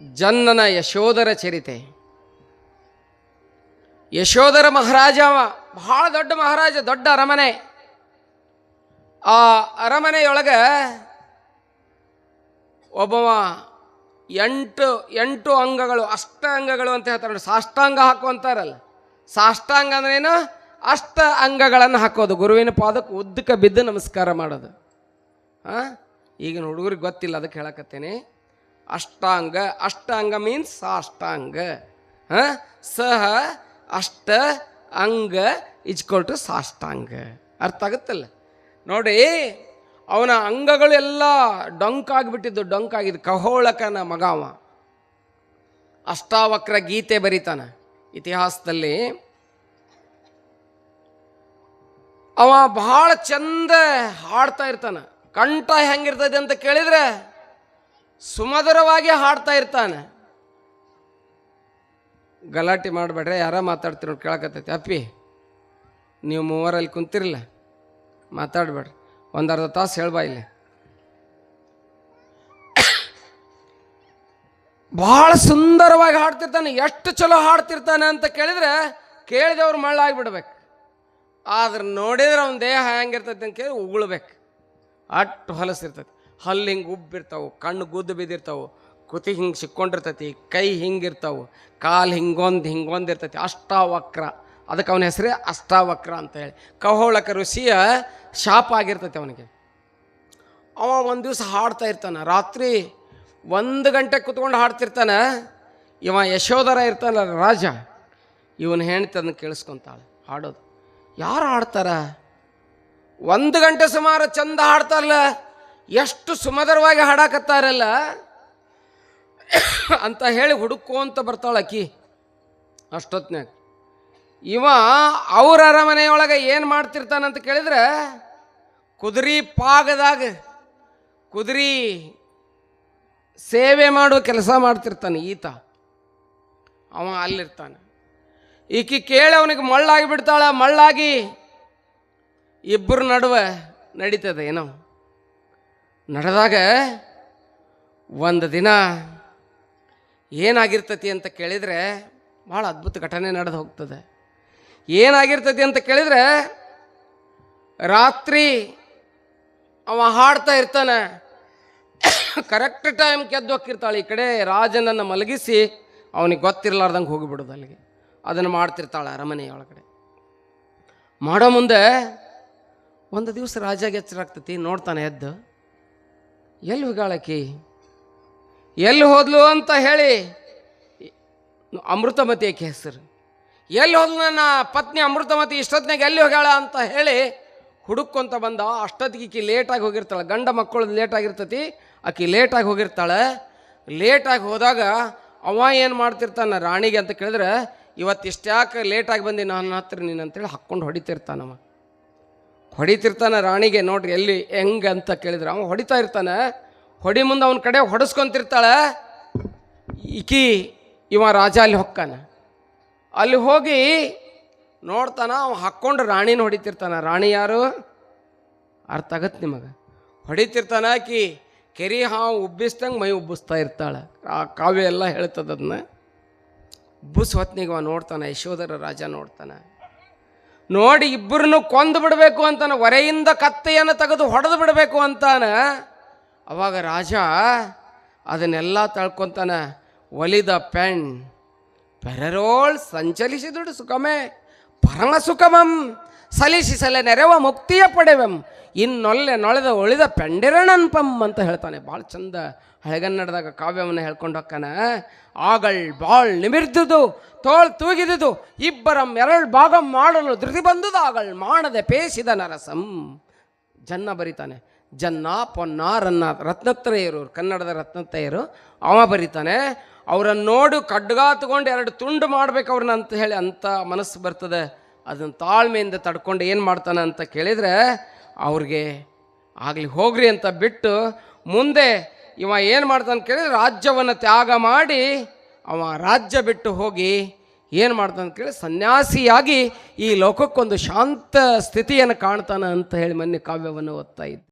ಜನ್ನನ ಯಶೋಧರ ಚರಿತೆ. ಯಶೋಧರ ಮಹಾರಾಜ ಬಹಳ ದೊಡ್ಡ ಮಹಾರಾಜ, ದೊಡ್ಡ ಅರಮನೆ. ಆ ಅರಮನೆಯೊಳಗೆ ಒಬ್ಬವ ಎಂಟು ಎಂಟು ಅಂಗಗಳು, ಅಷ್ಟ ಅಂಗಗಳು ಅಂತ ಹೇಳ್ತಾರೆ ಸಾಷ್ಟಾಂಗ ಹಾಕುವಂತಾರಲ್ಲ ಸಾಷ್ಟಾಂಗ ಅಂದ್ರೇನು ಅಷ್ಟ ಅಂಗಗಳನ್ನು ಹಾಕೋದು. ಗುರುವಿನ ಪಾದಕ್ಕೆ ಉದ್ದಕ್ಕೆ ಬಿದ್ದು ನಮಸ್ಕಾರ ಮಾಡೋದು. ಹಾಂ ಈಗಿನ ಹುಡುಗರಿಗೆ ಗೊತ್ತಿಲ್ಲ, ಅದಕ್ಕೆ ಹೇಳಕತ್ತೇನೆ. ಅಷ್ಟಾಂಗ ಅಷ್ಟಾಂಗ ಮೀನ್ಸ್ ಸಾಷ್ಟಾಂಗ. ಹಾಂ? ಸಹ ಅಷ್ಟ, ಅಂಗ ಇಜ್ಕೊಲ್ ಟು ಸಾಷ್ಟಾಂಗ. ಅರ್ಥ ಆಗುತ್ತಲ್ಲ? ನೋಡಿ, ಅವನ ಅಂಗಗಳು ಎಲ್ಲ ಡೊಂಕಾಗಿಬಿಟ್ಟಿದ್ದು ಡೊಂಕಾಗಿದ್ದು ಕಹೋಳಕನ ಮಗಾವ. ಅಷ್ಟಾವಕ್ರ ಗೀತೆ ಬರೀತಾನ. ಇತಿಹಾಸದಲ್ಲಿ ಅವ ಬಹಳ ಚಂದ ಹಾಡ್ತಾ ಇರ್ತಾನ. ಕಂಠ ಹೆಂಗಿರ್ತದೆ ಅಂತ ಕೇಳಿದ್ರೆ ಸುಮಧುರವಾಗಿ ಹಾಡ್ತಾ ಇರ್ತಾನೆ. ಗಲಾಟೆ ಮಾಡಬೇಡ್ರೆ ಯಾರ ಮಾತಾಡ್ತಿರೋ ಕೇಳಕತ್ತೈತಿ. ಅಪ್ಪಿ, ನೀವು ಮೂವರಲ್ಲಿ ಕುಂತಿರಲ್ಲ ಮಾತಾಡಬೇಡ್ರಿ. ಒಂದು ಅರ್ಧ ತಾಸು ಹೇಳ್ಬಾ ಇಲ್ಲಿ. ಭಾಳ ಸುಂದರವಾಗಿ ಹಾಡ್ತಿರ್ತಾನೆ. ಎಷ್ಟು ಚಲೋ ಹಾಡ್ತಿರ್ತಾನೆ ಅಂತ ಕೇಳಿದ್ರೆ ಕೇಳಿದವ್ರು ಮಳ್ಳಾಗಿಬಿಡ್ಬೇಕು. ಆದ್ರೆ ನೋಡಿದ್ರೆ ಅವನ ದೇಹ ಹೆಂಗಿರ್ತೈತೆ ಅಂತ ಕೇಳಿ ಉಗುಳ್ಬೇಕು. ಅಟ್ಟು ಹೊಲಸಿರ್ತೈತಿ ಹಲ್ಲು ಹಿಂಗೆ ಉಬ್ಬಿರ್ತಾವೆ, ಕಣ್ಣು ಗುದ್ದು ಬಿದ್ದಿರ್ತಾವೆ, ಕುತಿ ಹಿಂಗೆ ಸಿಕ್ಕೊಂಡಿರ್ತೈತಿ, ಕೈ ಹಿಂಗಿರ್ತಾವೆ, ಕಾಲು ಹಿಂಗೊಂದು ಹಿಂಗೊಂದು ಇರ್ತೈತಿ ಅಷ್ಟಾವಕ್ರ. ಅದಕ್ಕೆ ಅವನ ಹೆಸರೇ ಅಷ್ಟಾವಕ್ರ ಅಂತ ಹೇಳಿ. ಕಹೋಳಕ ಋಷಿಯ ಶಾಪ ಆಗಿರ್ತೈತಿ ಅವನಿಗೆ. ಅವ ಒಂದು ದಿವಸ ಹಾಡ್ತಾ ಇರ್ತಾನೆ. ರಾತ್ರಿ ಒಂದು ಗಂಟೆ ಕುತ್ಕೊಂಡು ಹಾಡ್ತಿರ್ತಾನೆ. ಇವ ಯಶೋಧರ ಇರ್ತಾನಲ್ಲ ರಾಜ. ಇವನು ಹೆಂಡ್ತಿ ಅದನ್ನ ಕೇಳಿಸ್ಕೊಂತಾಳೆ, ಹಾಡೋದು. ಯಾರು ಹಾಡ್ತಾರ? ಒಂದು ಗಂಟೆ ಸುಮಾರು ಚಂದ ಹಾಡ್ತಾರಲ್ಲ. ಎಷ್ಟು ಸುಮಧುರವಾಗಿ ಹಾಡಾಕತ್ತಾರಲ್ಲ ಅಂತ ಹೇಳಿ ಹುಡುಕೋಂತ ಬರ್ತಾಳೆ ಅಕ್ಕಿ ಅಷ್ಟೊತ್ನ್ಯಾಗ. ಇವ ಅವ್ರ ಅರಮನೆಯೊಳಗೆ ಏನು ಮಾಡ್ತಿರ್ತಾನಂತ ಕೇಳಿದ್ರೆ, ಕುದುರೆ ಪಾಗದಾಗ ಕುದುರೆ ಸೇವೆ ಮಾಡೋ ಕೆಲಸ ಮಾಡ್ತಿರ್ತಾನೆ ಈತ. ಅವ ಅಲ್ಲಿರ್ತಾನೆ. ಈಕಿ ಕೇಳಿ ಅವನಿಗೆ ಮಳ್ಳಾಗಿ ಬಿಡ್ತಾಳ, ಮಳ್ಳಾಗಿ ಇಬ್ಬರ ನಡುವೆ ನಡೀತದೆ ಏನೋ. ನಡೆದಾಗ ಒಂದು ದಿನ ಏನಾಗಿರ್ತತಿ ಅಂತ ಕೇಳಿದರೆ ಭಾಳ ಅದ್ಭುತ ಘಟನೆ ನಡೆದು ಹೋಗ್ತದೆ. ಏನಾಗಿರ್ತತಿ ಅಂತ ಕೇಳಿದರೆ ರಾತ್ರಿ ಅವ ಹಾಡ್ತಾ ಇರ್ತಾನೆ. ಕರೆಕ್ಟ್ ಟೈಮ್ ಕೆದ್ದು ಹೋಗಿರ್ತಾಳೆ ಈ ಕಡೆ ರಾಜನನ್ನು ಮಲಗಿಸಿ ಅವನಿಗೆ ಗೊತ್ತಿರಲಾರ್ದಂಗೆ ಹೋಗಿಬಿಡೋದು ಅಲ್ಲಿಗೆ. ಅದನ್ನು ಮಾಡ್ತಿರ್ತಾಳೆ ಅರಮನೆಯೊಳಗಡೆ ಮಾಡೋ ಮುಂದೆ ಒಂದು ದಿವಸ ರಾಜಾಗೆ ಎಚ್ಚರಾಗ್ತತಿ, ನೋಡ್ತಾನೆ ಎದ್ದು. ಎಲ್ಲಿ ಹೋಗಾಳಕಿ ಎಲ್ಲಿ ಹೋದ್ಲು ಅಂತ ಹೇಳಿ, ಅಮೃತಮತಿ ಆಕೆ ಹೆಸರು. ಎಲ್ಲಿ ಹೋದ್ಲು ನನ್ನ ಪತ್ನಿ ಅಮೃತಮತಿ ಇಷ್ಟೊತ್ತಿನಾಗ ಎಲ್ಲಿ ಹೋಗ್ಯಾಳ ಅಂತ ಹೇಳಿ ಹುಡುಕೊಂತ ಬಂದ. ಅಷ್ಟೊತ್ತಿಗೆ ಈಕಿ ಲೇಟಾಗಿ ಹೋಗಿರ್ತಾಳೆ. ಗಂಡ ಮಕ್ಕಳು ಲೇಟಾಗಿರ್ತತಿ ಆಕಿ ಲೇಟಾಗಿ ಹೋಗಿರ್ತಾಳೆ. ಲೇಟಾಗಿ ಹೋದಾಗ ಅವ ಏನು ಮಾಡ್ತಿರ್ತಾನೆ, ರಾಣಿಗೆ ಅಂತ ಕೇಳಿದ್ರೆ, ಇವತ್ತು ಇಷ್ಟ್ಯಾಕೆ ಲೇಟಾಗಿ ಬಂದಿ, ನನ್ನ ಹತ್ರ ನೀನು ಅಂತೇಳಿ ಹಾಕ್ಕೊಂಡು ಹೊಡಿತಿರ್ತಾನವ. ಹೊಡಿತಿರ್ತಾನೆ ರಾಣಿಗೆ, ನೋಡ್ರಿ ಎಲ್ಲಿ, ಹೆಂಗೆ ಅಂತ ಕೇಳಿದ್ರೆ ಅವನು ಹೊಡಿತಾ ಇರ್ತಾನೆ. ಹೊಡಿ ಮುಂದೆ ಅವನ ಕಡೆ ಹೊಡೆಸ್ಕೊಂತಿರ್ತಾಳೆ. ಈಕಿ, ಇವ ರಾಜ ಅಲ್ಲಿ ಹೊಕ್ಕಾನೆ. ಅಲ್ಲಿ ಹೋಗಿ ನೋಡ್ತಾನ, ಅವ ಹಾಕ್ಕೊಂಡು ರಾಣಿನ ಹೊಡಿತಿರ್ತಾನ. ರಾಣಿ ಯಾರು? ಅರ್ಥ ಆಗತ್ತೆ ನಿಮಗೆ? ಹೊಡಿತಿರ್ತಾನ ಆಕಿ, ಕೆರಿ ಹಾವು ಉಬ್ಬಿಸ್ದಂಗೆ ಮೈ ಉಬ್ಬಿಸ್ತಾ ಇರ್ತಾಳೆ. ಆ ಕಾವ್ಯ ಎಲ್ಲ ಹೇಳ್ತದ ಅದನ್ನ ಉಬ್ಬಿಸ್ ಹೊತ್ನಿಗೆ ಅವ ನೋಡ್ತಾನೆ, ಯಶೋಧರ ರಾಜ ನೋಡ್ತಾನೆ. ನೋಡಿ ಇಬ್ಬರನ್ನು ಕೊಂದು ಬಿಡಬೇಕು ಅಂತಾನೆ ಹೊರೆಯಿಂದ ಕತ್ತೆಯನ್ನು ತೆಗೆದು ಹೊಡೆದು ಬಿಡಬೇಕು ಅಂತಾನೆ. ಅವಾಗ ರಾಜ ಅದನ್ನೆಲ್ಲ ತಳ್ಕೊತಾನೆ, ಒಲಿದ ಪೆಣ್ ಪೆರರೋಳ್ ಸಂಚಲಿಸಿದುಡು ಸುಖಮೇ ಪರಮ ಸುಖಮಂ ಸಲಿಸಿಸಲೆ ನೆರವ ಮುಕ್ತಿಯ ಪಡೆವೆಂ. ಇನ್ನೊಲ್ಲೆ ನೊಳೆದ ಒಳಿದ ಪೆಂಡಿರಣನ್ಪಂ ಅಂತ ಹೇಳ್ತಾನೆ. ಭಾಳ ಚಂದ ಹಳೆಗನ್ನಡದಾಗ ಕಾವ್ಯವನ್ನು ಹೇಳ್ಕೊಂಡು ಹೋಕ್ಕನ ಆಗಳ್ ಬಾಳ್ ನಿಮಿರ್ದುದು, ತೋಳ್ ತೂಗಿದುದು, ಇಬ್ಬರಂ ಎರಳ್ ಭಾಗ ಮಾಡಲು ಧೃತಿ ಬಂದುದು, ಆಗಳ್ ಮಾಡದೆ ಪೇಸಿದ ನರಸಂ. ಜನ್ನ ಬರೀತಾನೆ. ಜನ್ನ ಪೊನ್ನ ರನ್ನ ರತ್ನತ್ರಯರು, ಕನ್ನಡದ ರತ್ನತ್ರಯರು, ಅವ ಬರೀತಾನೆ. ಅವರನ್ನು ನೋಡು ಖಡ್ಗ ತಗೊಂಡು ಎರಡು ತುಂಡು ಮಾಡ್ಬೇಕು ಅವ್ರನ್ನ ಅಂತ ಹೇಳಿ ಅಂಥ ಮನಸ್ಸು ಬರ್ತದೆ. ಅದನ್ನು ತಾಳ್ಮೆಯಿಂದ ತಡ್ಕೊಂಡು ಏನು ಮಾಡ್ತಾನೆ ಅಂತ ಕೇಳಿದರೆ, ಅವ್ರಿಗೆ ಆಗಲಿ ಹೋಗ್ರಿ ಅಂತ ಬಿಟ್ಟು ಮುಂದೆ ಇವ ಏನು ಮಾಡ್ತಾನೆ ಕೇಳಿದ್ರೆ ರಾಜ್ಯವನ್ನು ತ್ಯಾಗ ಮಾಡಿ ಅವ ರಾಜ್ಯ ಬಿಟ್ಟು ಹೋಗಿ ಏನು ಮಾಡ್ತಾನೆ ಕೇಳಿ ಸನ್ಯಾಸಿಯಾಗಿ ಈ ಲೋಕಕ್ಕೊಂದು ಶಾಂತ ಸ್ಥಿತಿಯನ್ನು ಕಾಣ್ತಾನೆ ಅಂತ ಹೇಳಿ ಮೊನ್ನೆ ಕಾವ್ಯವನ್ನು ಓದ್ತಾ ಇದ್ದೆ.